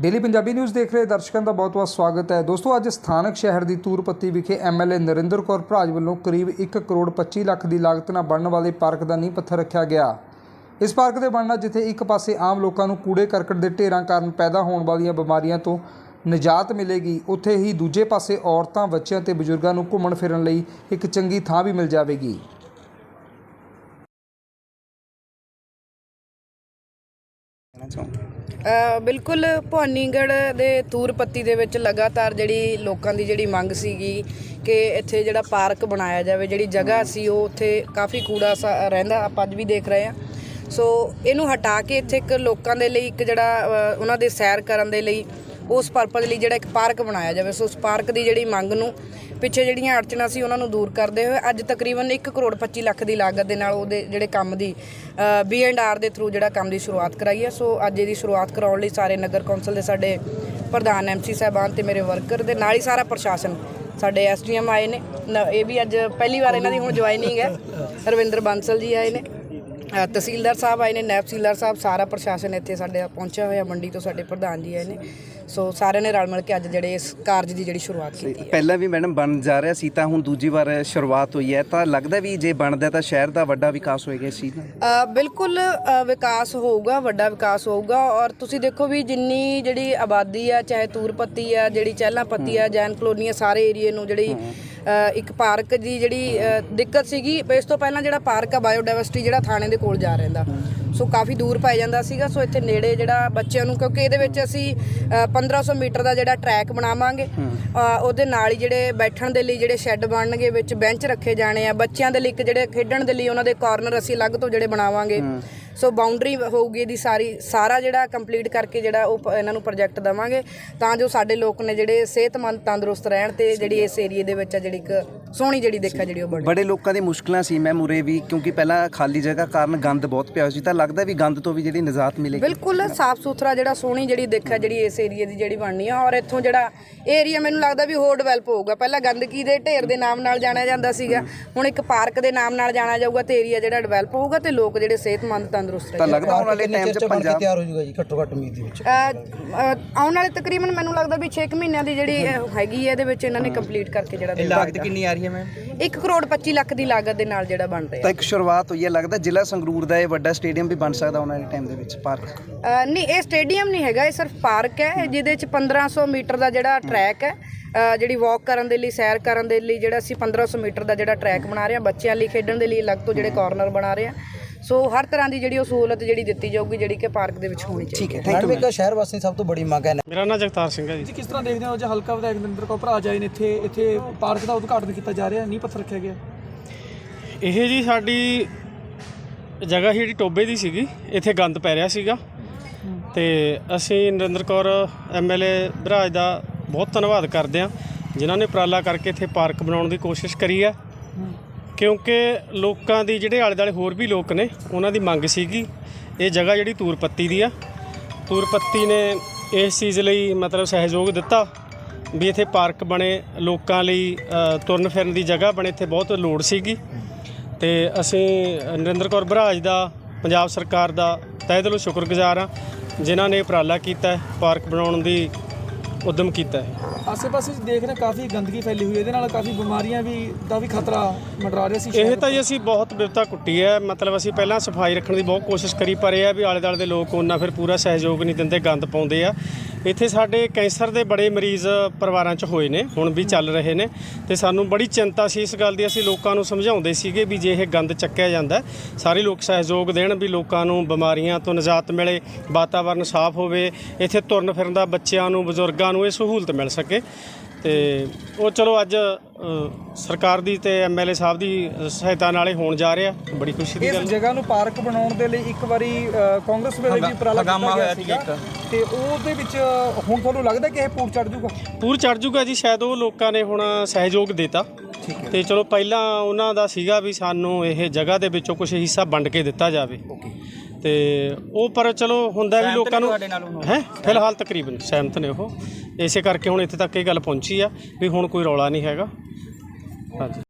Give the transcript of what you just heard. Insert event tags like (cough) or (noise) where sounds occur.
Daily Punjabi news ਦੇਖ ਰਹੇ ਦਰਸ਼ਕਾਂ ਦਾ ਬਹੁਤ-ਬਹੁਤ ਸਵਾਗਤ ਹੈ। ਦੋਸਤੋ, ਅੱਜ ਸਥਾਨਕ ਸ਼ਹਿਰ ਦੀ ਤੂਰਪੱਤੀ ਵਿਖੇ ਐਮਐਲਏ ਨਰਿੰਦਰ ਕੌਰ ਭਰਾਜ ਵੱਲੋਂ ਕਰੀਬ 1 ਕਰੋੜ 25 ਲੱਖ ਦੀ ਲਾਗਤ ਨਾਲ ਬਣਨ ਵਾਲੇ ਪਾਰਕ ਦਾ ਨੀਂਹ ਪੱਥਰ ਰੱਖਿਆ ਗਿਆ। ਇਸ ਪਾਰਕ ਦੇ ਬਣਨਾ ਜਿੱਥੇ ਇੱਕ ਪਾਸੇ ਆਮ ਲੋਕਾਂ ਨੂੰ ਕੂੜੇ ਕਰਕਟ ਦੇ ਢੇਰਾਂ ਕਾਰਨ ਪੈਦਾ ਹੋਣ ਵਾਲੀਆਂ ਬਿਮਾਰੀਆਂ ਤੋਂ ਨਿਜਾਤ ਮਿਲੇਗੀ, ਉੱਥੇ ਹੀ ਦੂਜੇ ਪਾਸੇ ਔਰਤਾਂ, ਬੱਚਿਆਂ ਤੇ ਬਜ਼ੁਰਗਾਂ ਨੂੰ ਘੁੰਮਣ ਫਿਰਨ ਲਈ ਇੱਕ ਚੰਗੀ ਥਾਂ ਵੀ ਮਿਲ ਜਾਵੇਗੀ। ਬਿਲਕੁਲ ਭਵਾਨੀਗੜ੍ਹ ਦੇ ਤੂਰਪੱਤੀ ਦੇ ਵਿੱਚ ਲਗਾਤਾਰ ਜਿਹੜੀ ਲੋਕਾਂ ਦੀ ਜਿਹੜੀ ਮੰਗ ਸੀਗੀ ਕਿ ਇੱਥੇ ਜਿਹੜਾ ਪਾਰਕ ਬਣਾਇਆ ਜਾਵੇ ਜਿਹੜੀ ਜਗ੍ਹਾ ਸੀ ਉਹ ਉੱਥੇ ਕਾਫੀ ਕੂੜਾ ਰਹਿੰਦਾ ਆਪਾਂ ਅੱਜ ਵੀ ਦੇਖ ਰਹੇ ਹਾਂ। ਸੋ ਇਹਨੂੰ ਹਟਾ ਕੇ ਇੱਥੇ ਇੱਕ ਲੋਕਾਂ ਦੇ ਲਈ ਇੱਕ ਜਿਹੜਾ ਉਹਨਾਂ ਦੇ ਸੈਰ ਕਰਨ ਦੇ ਲਈ ਉਸ ਪਰਪਸ ਲਈ ਜਿਹੜਾ ਇੱਕ ਪਾਰਕ ਬਣਾਇਆ ਜਾਵੇ। ਸੋ ਉਸ ਪਾਰਕ ਦੀ ਜਿਹੜੀ ਮੰਗ ਨੂੰ ਪਿੱਛੇ ਜਿਹੜੀਆਂ ਅੜਚਣਾਂ ਸੀ ਉਹਨਾਂ ਨੂੰ ਦੂਰ ਕਰਦੇ ਹੋਏ ਅੱਜ ਤਕਰੀਬਨ 1 ਕਰੋੜ 25 ਲੱਖ ਦੀ ਲਾਗਤ ਦੇ ਨਾਲ ਉਹਦੇ ਜਿਹੜੇ ਕੰਮ ਦੀ ਬੀ ਐਂਡ ਆਰ ਦੇ ਥਰੂ ਜਿਹੜਾ ਕੰਮ ਦੀ ਸ਼ੁਰੂਆਤ ਕਰਾਈ ਹੈ। ਸੋ ਅੱਜ ਇਹਦੀ ਸ਼ੁਰੂਆਤ ਕਰਾਉਣ ਲਈ ਸਾਰੇ ਨਗਰ ਕੌਂਸਲ ਦੇ ਸਾਡੇ ਪ੍ਰਧਾਨ ਐਮਸੀ ਸਾਹਿਬਾਨ ਤੇ ਮੇਰੇ ਵਰਕਰ ਦੇ ਨਾਲ ਹੀ ਸਾਰਾ ਪ੍ਰਸ਼ਾਸਨ ਸਾਡੇ ਐਸਡੀਐਮ ਆਏ ਨੇ। ਇਹ ਵੀ ਅੱਜ ਪਹਿਲੀ ਵਾਰ ਇਹਨਾਂ ਦੀ ਹੁਣ ਜੁਆਇਨਿੰਗ ਹੈ। (laughs) ਰਵਿੰਦਰ ਬਾਂਸਲ ਜੀ ਆਏ ਨੇ। ਤਹਿਸੀਲਦਾਰ ਸਾਹਿਬ ਆਏ ਨੇ ਨਾਇਬ ਤਹਿਸੀਲਦਾਰ ਸਾਹਿਬ ਸਾਰਾ ਪ੍ਰਸ਼ਾਸਨ ਇੱਥੇ ਸਾਡੇ ਪਹੁੰਚਿਆ ਹੋਇਆ ਮੰਡੀ ਤੋਂ ਸਾਡੇ ਪ੍ਰਧਾਨ ਜੀ ਆਏ ਨੇ। ਸੋ ਸਾਰਿਆਂ ਨੇ ਰਲ ਮਿਲ ਕੇ ਅੱਜ ਜਿਹੜੇ ਇਸ ਕਾਰਜ ਦੀ ਜਿਹੜੀ ਸ਼ੁਰੂਆਤ ਕੀਤੀ ਹੈ। ਪਹਿਲਾਂ ਵੀ ਮੈਡਮ ਬਣ ਜਾ ਰਿਹਾ ਸੀ ਤਾਂ ਹੁਣ ਦੂਜੀ ਵਾਰ ਸ਼ੁਰੂਆਤ ਹੋਈ ਹੈ। ਤਾਂ ਲੱਗਦਾ ਵੀ ਜੇ ਬਣਦਾ ਤਾਂ ਸ਼ਹਿਰ ਦਾ ਵੱਡਾ ਵਿਕਾਸ ਹੋਏਗਾ ਇਸ ਚੀਜ਼ ਨਾਲ? ਅ, ਬਿਲਕੁਲ ਵਿਕਾਸ ਹੋਊਗਾ ਵੱਡਾ ਵਿਕਾਸ ਹੋਊਗਾ। ਔਰ ਤੁਸੀਂ ਦੇਖੋ ਵੀ ਜਿੰਨੀ ਜਿਹੜੀ ਆਬਾਦੀ ਆ ਚਾਹੇ ਤੂਰਪੱਤੀ ਆ ਜਿਹੜੀ ਚਹਿਲਾਂ ਪੱਤੀ ਆ ਜੈਨ ਕਲੋਨੀ ਆ ਸਾਰੇ ਏਰੀਏ ਨੂੰ ਜਿਹੜੀ ਇੱਕ ਪਾਰਕ ਦੀ ਜਿਹੜੀ ਦਿੱਕਤ ਸੀਗੀ ਇਸ ਤੋਂ ਪਹਿਲਾਂ ਜਿਹੜਾ ਪਾਰਕ ਆ ਬਾਇਓਡਾਇਵਰਸਿਟੀ ਜਿਹੜਾ ਥਾਣੇ ਦੇ ਕੋਲ ਜਾ ਰਹਿੰਦਾ। ਸੋ ਕਾਫੀ ਦੂਰ ਪੈ ਜਾਂਦਾ ਸੀਗਾ ਸੋ ਇੱਥੇ ਨੇੜੇ ਜਿਹੜਾ ਬੱਚਿਆਂ ਨੂੰ ਕਿਉਂਕਿ ਇਹਦੇ ਵਿੱਚ ਅਸੀਂ ਅ, 1500 ਮੀਟਰ ਦਾ ਜਿਹੜਾ ਟਰੈਕ ਬਣਾਵਾਂਗੇ ਉਹਦੇ ਨਾਲ ਹੀ ਜਿਹੜੇ ਬੈਠਣ ਦੇ ਲਈ ਜਿਹੜੇ ਸ਼ੈੱਡ ਬਣਨਗੇ ਵਿੱਚ ਬੈਂਚ ਰੱਖੇ ਜਾਣੇ ਆ ਬੱਚਿਆਂ ਦੇ ਲਈ ਇੱਕ ਜਿਹੜੇ ਖੇਡਣ ਦੇ ਲਈ ਉਹਨਾਂ ਦੇ ਕਾਰਨਰ ਅਸੀਂ ਅਲੱਗ ਤੋਂ ਜਿਹੜੇ ਬਣਾਵਾਂਗੇ। ਸੋ ਬਾਉਂਡਰੀ ਹੋਊਗੀ ਇਹਦੀ ਸਾਰੀ, ਸਾਰਾ ਜਿਹੜਾ ਕੰਪਲੀਟ ਕਰਕੇ ਜਿਹੜਾ ਉਹ ਪ- ਇਹਨਾਂ ਨੂੰ ਪ੍ਰੋਜੈਕਟ ਦਵਾਂਗੇ, ਤਾਂ ਜੋ ਸਾਡੇ ਲੋਕ ਨੇ ਜਿਹੜੇ ਸਿਹਤਮੰਦ ਤੰਦਰੁਸਤ ਰਹਿਣ ਤੇ ਜਿਹੜੀ ਇਸ ਏਰੀਏ ਦੇ ਵਿੱਚ ਆ ਜਿਹੜੀ ਇੱਕ ਸੋਹਣੀ ਜਿਹੜੀ ਦੇਖਾ ਜਿਹੜੀ ਉਹ ਬੜੇ ਲੋਕਾਂ ਦੀ ਮੁਸ਼ਕਲਾਂ ਸੀ ਮੈਂ ਮੁਰੇ ਵੀ ਕਿਉਂਕਿ ਪਹਿਲਾਂ ਖਾਲੀ ਜਗ੍ਹਾ ਕਾਰਨ ਗੰਦ ਬਹੁਤ ਪਿਆ ਹੋਇਆ ਸੀ। ਤਾਂ ਲੱਗਦਾ ਵੀ ਗੰਦ ਤੋਂ ਵੀ ਜਿਹੜੀ ਨਿਜਾਤ ਮਿਲੇਗੀ। ਬਿਲਕੁਲ ਸਾਫ਼ ਸੁਥਰਾ ਜਿਹੜਾ ਸੋਹਣੀ ਜਿਹੜੀ ਦੇਖਿਆ ਜਿਹੜੀ ਇਸ ਏਰੀਏ ਦੀ ਜਿਹੜੀ ਬਣਨੀ ਆ। ਔਰ ਇੱਥੋਂ ਜਿਹੜਾ ਏਰੀਆ ਮੈਨੂੰ ਲੱਗਦਾ ਵੀ ਹੋਰ ਡਿਵੈਲਪ ਹੋਊਗਾ। ਪਹਿਲਾਂ ਗੰਦਗੀ ਦੇ ਢੇਰ ਦੇ ਨਾਮ ਨਾਲ ਜਾਣਿਆ ਜਾਂਦਾ ਸੀਗਾ। ਹੁਣ ਇੱਕ ਪਾਰਕ ਦੇ ਨਾਮ ਨਾਲ ਜਾਣਿਆ ਜਾਊਗਾ ਤੇ ਏਰੀਆ ਜਿਹੜਾ ਡਿਵੈਲਪ ਹੋਊਗਾ ਤੇ ਲੋਕ ਜਿਹੜੇ ਸਿਹਤਮੰਦ ਤੰਦਰੁਸਤ ਤਾਂ ਲੱਗਦਾ ਆਉਣ ਵਾਲੇ ਟਾਈਮ 'ਚ ਪੰਜਾਬ ਤਿਆਰ ਹੋ ਜਾਊਗਾ ਜੀ ਘੱਟੋ ਘੱਟ ਉਮੀਦ ਦੇ ਵਿੱਚ? ਆਉਣ ਵਾਲੇ ਤਕਰੀਬਨ ਮੈਨੂੰ ਲੱਗਦਾ ਵੀ 6 ਮਹੀਨਿਆਂ ਦੀ ਜਿਹੜੀ ਹੈਗੀ ਹੈ ਇਹਦੇ ਵਿੱਚ ਇਹਨਾਂ ਨੇ ਕੰਪਲੀਟ ਕਰਕੇ ਜਿਹੜਾ ਲਾਗਤ ਕਿੰਨੀ ਆ ਰਹੀ ਹੈ ਮੈਮ। 1 ਕਰੋੜ 25 ਲੱਖ ਦੀ ਲਾਗਤ ਦੇ ਨਾਲ ਜਿਹੜਾ ਬਣ ਰਿਹਾ। ਤਾਂ ਇੱਕ ਸ਼ੁਰੂਆਤ ਹੋਈ ਹੈ ਲੱਗਦਾ ਜ਼ਿਲ੍ਹਾ ਸੰਗਰੂਰ ਦਾ ਇਹ ਵੱਡਾ ਸਟੇਡੀਅਮ ਵੀ ਬਣ ਸਕਦਾ ਆਉਣ ਵਾਲੇ ਟਾਈਮ ਦੇ ਵਿੱਚ ਪਾਰਕ। ਨਹੀਂ ਇਹ ਸਟੇਡੀਅਮ ਨਹੀਂ ਹੈਗਾ ਇਹ ਸਿਰਫ ਪਾਰਕ ਹੈ ਜਿਹਦੇ ਚ 1500 ਮੀਟਰ ਦਾ ਜਿਹੜਾ ਟਰੈਕ ਹੈ ਜਿਹੜੀ ਵਾਕ ਕਰਨ ਦੇ ਲਈ ਸੈਰ ਕਰਨ ਦੇ ਲਈ ਜਿਹੜਾ ਅਸੀਂ 1500 ਮੀਟਰ ਦਾ ਜਿਹੜਾ ਟਰੈਕ ਬਣਾ ਰਹੇ ਹਾਂ ਬੱਚਿਆਂ ਲਈ ਖੇਡਣ ਦੇ ਲਈ ਅਲੱਗ ਤੋਂ ਜਿਹੜੇ ਕਾਰਨਰ ਬਣਾ ਰਹੇ ਹਾਂ। ਸੋ ਹਰ ਤਰ੍ਹਾਂ ਦੀ ਜਿਹੜੀ ਉਹ ਸਹੂਲਤ ਜਿਹੜੀ ਦਿੱਤੀ ਜਾਊਗੀ ਜਿਹੜੀ ਕਿ ਪਾਰਕ ਦੇ ਵਿੱਚ ਹੋਣੀ ਚਾਹੀਦੀ ਠੀਕ ਹੈ ਥੈਂਕ ਮੈਡਮ ਇੱਕ ਸ਼ਹਿਰ ਵਾਸਤੇ ਸਭ ਤੋਂ ਬੜੀ ਮੰਗ ਹੈ। ਮੇਰਾ ਨਾਂ ਜਗਤਾਰ ਸਿੰਘ ਹੈ ਜੀ। ਜੀ ਕਿਸ ਤਰ੍ਹਾਂ ਦੇਖਦੇ ਹੋ? ਜੇ ਹਲਕਾ ਵਿਧਾਇਕ ਨਰਿੰਦਰ ਕੌਰ ਭਰਾ ਜਾਏ ਨੇ ਇੱਥੇ ਇੱਥੇ ਪਾਰਕ ਦਾ ਉਦਘਾਟਨ ਕੀਤਾ ਜਾ ਰਿਹਾ ਨੀਂਹ ਪੱਥਰ ਰੱਖਿਆ ਗਿਆ। ਇਹ ਜੀ ਸਾਡੀ ਜਗ੍ਹਾ ਜਿਹੜੀ ਟੋਬੇ ਦੀ ਸੀਗੀ ਇੱਥੇ ਗੰਦ ਪੈ ਰਿਹਾ ਸੀਗਾ। ਤੇ ਅਸੀਂ ਨਰਿੰਦਰ ਕੌਰ ਐਮਐਲਏ ਬਰਾਜ ਦਾ ਬਹੁਤ ਧੰਨਵਾਦ ਕਰਦੇ ਹਾਂ ਜਿਨ੍ਹਾਂ ਨੇ ਉਪਰਾਲਾ ਕਰਕੇ ਇੱਥੇ ਪਾਰਕ ਬਣਾਉਣ ਦੀ ਕੋਸ਼ਿਸ਼ ਕਰੀ ਹੈ। ਕਿਉਂਕਿ ਲੋਕਾਂ ਦੀ ਜਿਹੜੇ ਆਲੇ ਦੁਆਲੇ ਹੋਰ ਵੀ ਲੋਕ ਨੇ, ਉਹਨਾਂ ਦੀ ਮੰਗ ਸੀਗੀ ਇਹ ਜਗ੍ਹਾ ਜਿਹੜੀ ਤੂਰਪੱਤੀ ਦੀ ਆ। ਤੂਰਪੱਤੀ ਨੇ ਇਸ ਚੀਜ਼ ਲਈ ਮਤਲਬ ਸਹਿਯੋਗ ਦਿੱਤਾ ਵੀ ਇੱਥੇ ਪਾਰਕ ਬਣੇ, ਲੋਕਾਂ ਲਈ ਤੁਰਨ ਫਿਰਨ ਦੀ ਜਗ੍ਹਾ ਬਣੇ, ਇੱਥੇ ਬਹੁਤ ਲੋੜ ਸੀਗੀ। ਤੇ ਅਸੀਂ ਨਰਿੰਦਰ ਕੌਰ ਬਰਾਜ ਦਾ, ਪੰਜਾਬ ਸਰਕਾਰ ਦਾ ਤਹਿ ਦਿਲੋਂ ਸ਼ੁਕਰਗੁਜ਼ਾਰ ਹਾਂ, ਜਿਨ੍ਹਾਂ ਨੇ ਉਪਰਾਲਾ ਕੀਤਾ ਪਾਰਕ ਬਣਾਉਣ ਦੀ ਉਦਮ ਕੀਤਾ ਹੈ। ਆਸੇ-ਪਾਸੇ ਦੇਖ ਰਹੇ ਕਾਫੀ ਗੰਦਗੀ ਫੈਲੀ ਹੋਈ ਹੈ। ਇਹਦੇ ਨਾਲ ਕਾਫੀ ਬਿਮਾਰੀਆਂ ਵੀ ਦਾ ਵੀ ਖਤਰਾ ਮੰਡਰਾ ਰਿਹਾ ਸੀ ਇਹ ਤਾਂ ਜੀ ਅਸੀਂ ਬਹੁਤ ਬਿਪਤਾ ਕੁੱਟੀ ਹੈ। ਮਤਲਬ ਅਸੀਂ ਪਹਿਲਾਂ ਸਫ਼ਾਈ ਰੱਖਣ ਦੀ ਬਹੁਤ ਕੋਸ਼ਿਸ਼ ਕਰੀ ਪਰ ਇਹ ਆ ਵੀ ਆਲੇ ਦੁਆਲੇ ਦੇ ਲੋਕ ਉਹਨਾਂ ਫਿਰ ਪੂਰਾ ਸਹਿਯੋਗ ਨਹੀਂ ਦਿੰਦੇ ਗੰਦ ਪਾਉਂਦੇ ਆ। ਇੱਥੇ ਸਾਡੇ ਕੈਂਸਰ ਦੇ ਬੜੇ ਮਰੀਜ਼ ਪਰਿਵਾਰਾਂ 'ਚ ਹੋਏ ਨੇ, ਹੁਣ ਵੀ ਚੱਲ ਰਹੇ ਨੇ ਤੇ ਸਾਨੂੰ ਬੜੀ ਚਿੰਤਾ ਸੀ ਇਸ ਗੱਲ ਦੀ, ਅਸੀਂ ਲੋਕਾਂ ਨੂੰ ਸਮਝਾਉਂਦੇ ਸੀਗੇ ਵੀ ਜੇ ਇਹ ਗੰਦ ਚੱਕਿਆ ਜਾਂਦਾ ਸਾਰੇ ਲੋਕ ਸਹਿਯੋਗ ਦੇਣ ਵੀ ਲੋਕਾਂ ਨੂੰ ਬਿਮਾਰੀਆਂ ਤੋਂ ਨਿਜਾਤ ਮਿਲੇ, ਵਾਤਾਵਰਨ ਸਾਫ਼ ਹੋਵੇ, ਇੱਥੇ ਤੁਰਨ ਫਿਰਨ ਦਾ ਬੱਚਿਆਂ ਨੂੰ, ਬਜ਼ੁਰਗਾਂ ਨੂੰ ਇਹ ਸਹੂਲਤ ਮਿਲ ਸਕੇ ਤੇ ਉਹ ਚਲੋ ਅੱਜ ਸਰਕਾਰ ਦੀ ਤੇ ਐਮਐਲਏ ਸਾਹਿਬ ਦੀ ਸਹਾਇਤਾ ਨਾਲ ਹੋਣ ਜਾ ਰਿਹਾ। ਬੜੀ ਖੁਸ਼ੀ ਦੀ ਇਸ ਗੱਲ ਜਗ੍ਹਾ ਨੂੰ ਪਾਰਕ ਬਣਾਉਣ ਦੇ ਲਈ ਇੱਕ ਵਾਰੀ ਅ, ਕਾਂਗਰਸ ਵੇਲੇ ਵੀ ਉਪਰਾਲਾ ਕੀਤਾ ਗਿਆ ਸੀਗਾ। ਤੇ ਉਹਦੇ ਵਿੱਚ ਹੁਣ ਤੁਹਾਨੂੰ ਲੱਗਦਾ ਕਿ ਇਹ ਪੂਰ ਚੜ ਜਾਊਗਾ? ਪੂਰ ਚੜ ਜੂਗਾ ਜੀ ਸ਼ਾਇਦ ਉਹ ਲੋਕਾਂ ਨੇ ਹੁਣ ਸਹਿਯੋਗ ਦਿੱਤਾ। ਤੇ ਚਲੋ ਪਹਿਲਾਂ ਉਹਨਾਂ ਦਾ ਸੀਗਾ ਵੀ ਸਾਨੂੰ ਇਹ ਜਗ੍ਹਾ ਦੇ ਵਿੱਚੋਂ ਕੁਝ ਹਿੱਸਾ ਵੰਡ ਕੇ ਦਿੱਤਾ ਜਾਵੇ। ਤੇ ਉਹ ਪਰ ਚਲੋ ਹੁੰਦਾ ਵੀ ਲੋਕਾਂ ਨੂੰ ਹੈ? ਫਿਲਹਾਲ ਤਕਰੀਬਨ ਸਹਿਮਤ ਨੇ ਉਹ। ਇਸੇ ਕਰਕੇ ਹੁਣ ਇੱਥੇ ਤੱਕ ਇਹ ਗੱਲ ਪਹੁੰਚੀ ਆ ਵੀ ਹੁਣ ਕੋਈ ਰੌਲਾ ਨਹੀਂ ਹੈਗਾ। ਹਾਂਜੀ।